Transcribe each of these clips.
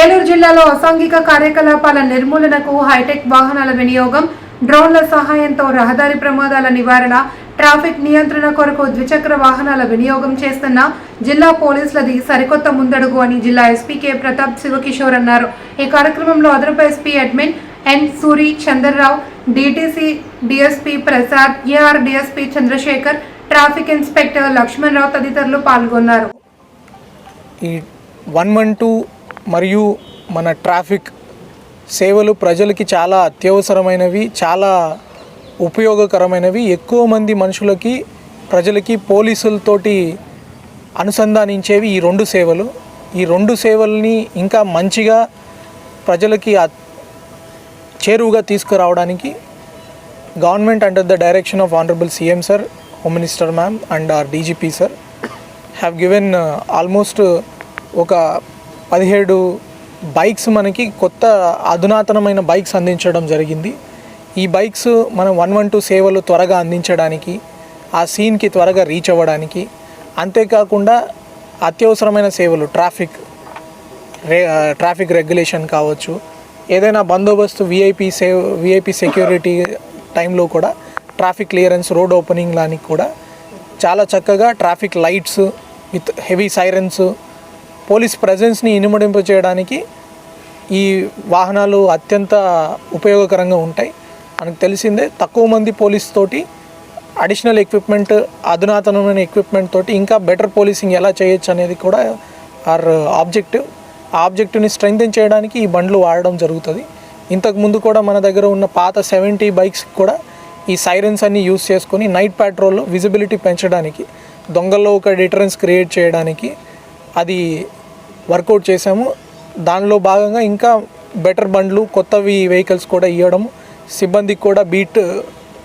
ఏలూరు జిల్లాలో అసాంఘిక కార్యకలాపాల నిర్మూలనకు హైటెక్ వాహనాల వినియోగం డ్రోన్ల సహాయంతో రహదారి ప్రమాదాల నివారణ ట్రాఫిక్ నియంత్రణ కొరకు ద్విచక్ర వాహనాల వినియోగం చేస్తున్న జిల్లా పోలీసులది సరికొత్త ముందడుగు అని జిల్లా ఎస్పీ కె. ప్రతాప్ శివకిషోర్ అన్నారు. ఈ కార్యక్రమంలో అదనపు SP admin N. Suri Chandrarao DTC DSP Prasad AR DSP Chandrasekhar traffic inspector Lakshmanarao తదితరులు పాల్గొన్నారు. ఈ వన్ వన్ టూ మరియు మన ట్రాఫిక్ సేవలు ప్రజలకి చాలా అత్యవసరమైనవి చాలా ఉపయోగకరమైనవి. ఎక్కువ మంది మనుషులకి ప్రజలకి పోలీసులతోటి అనుసంధానించేవి ఈ రెండు సేవలు. ఈ రెండు సేవల్ని ఇంకా మంచిగా ప్రజలకి చేరువుగా తీసుకురావడానికి government under the direction of honourable CM sir home minister ma'am and our DGP sir have given almost ఒక పదిహేడు బైక్స్ మనకి కొత్త అధునాతనమైన బైక్స్ అందించడం జరిగింది. ఈ బైక్స్ మనం వన్ వన్ టూ సేవలు త్వరగా అందించడానికి ఆ సీన్కి త్వరగా రీచ్ అవ్వడానికి అంతేకాకుండా అత్యవసరమైన సేవలు ట్రాఫిక్ రే ట్రాఫిక్ రెగ్యులేషన్ కావచ్చు ఏదైనా బందోబస్తు విఐపి సేవ్ విఐపి సెక్యూరిటీ టైంలో కూడా ట్రాఫిక్ క్లియరెన్స్ రోడ్ ఓపెనింగ్ లానికి కూడా చాలా చక్కగా traffic lights with heavy sirens police ప్రజెన్స్ని ఇనుమడింప చేయడానికి ఈ వాహనాలు అత్యంత ఉపయోగకరంగా ఉంటాయి. మనకు తెలిసిందే తక్కువ మంది పోలీస్ తోటి అడిషనల్ ఎక్విప్మెంట్ అధునాతనమైన ఎక్విప్మెంట్ తోటి ఇంకా బెటర్ పోలీసింగ్ ఎలా చేయొచ్చు అనేది కూడా ఆర్ ఆబ్జెక్టివ్ ఆ ఆబ్జెక్టివ్ని స్ట్రెంగ్తెన్ చేయడానికి ఈ బండ్లు వాడడం జరుగుతుంది. ఇంతకు ముందు కూడా మన దగ్గర ఉన్న పాత సెవెంటీ బైక్స్ కూడా ఈ సైరన్స్ అన్ని యూస్ చేసుకొని నైట్ పెట్రోల్ విజిబిలిటీ పెంచడానికి దొంగల్లో ఒక డిటరెన్స్ క్రియేట్ చేయడానికి అది వర్కౌట్ చేసాము దానిలో భాగంగా ఇంకా బెటర్ బండ్లు కొత్తవి వెహికల్స్ కూడా ఇవ్వడం సిబ్బందికి కూడా బీట్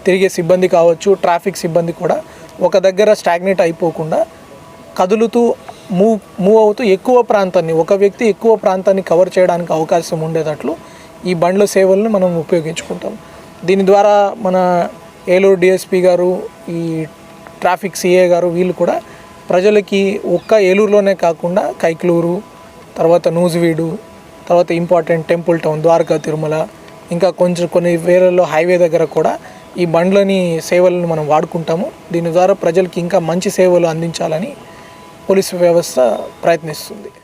తిరిగే సిబ్బంది కావచ్చు ట్రాఫిక్ సిబ్బంది కూడా ఒక దగ్గర స్టాగ్నేట్ అయిపోకుండా కదులుతూ మూవ్ మూవ్ అవుతూ ఎక్కువ ప్రాంతాన్ని ఒక వ్యక్తి ఎక్కువ ప్రాంతాన్ని కవర్ చేయడానికి అవకాశం ఉండేటట్లు ఈ బండ్ల సేవలను మనం ఉపయోగించుకుంటాం. దీని ద్వారా మన ఏలూరు డిఎస్పి గారు ఈ ట్రాఫిక్ సిఏ గారు వీళ్ళు కూడా ప్రజలకి ఒక్క ఏలూరులోనే కాకుండా కైక్లూరు తర్వాత నూజివీడు తర్వాత important temple town Dwaraka Tirumala ఇంకా కొంచెం కొన్ని వేలలో హైవే దగ్గర కూడా ఈ బండ్లని సేవలను మనం వాడుకుంటాము. దీని ద్వారా ప్రజలకి ఇంకా మంచి సేవలు అందించాలని పోలీసు వ్యవస్థ ప్రయత్నిస్తుంది.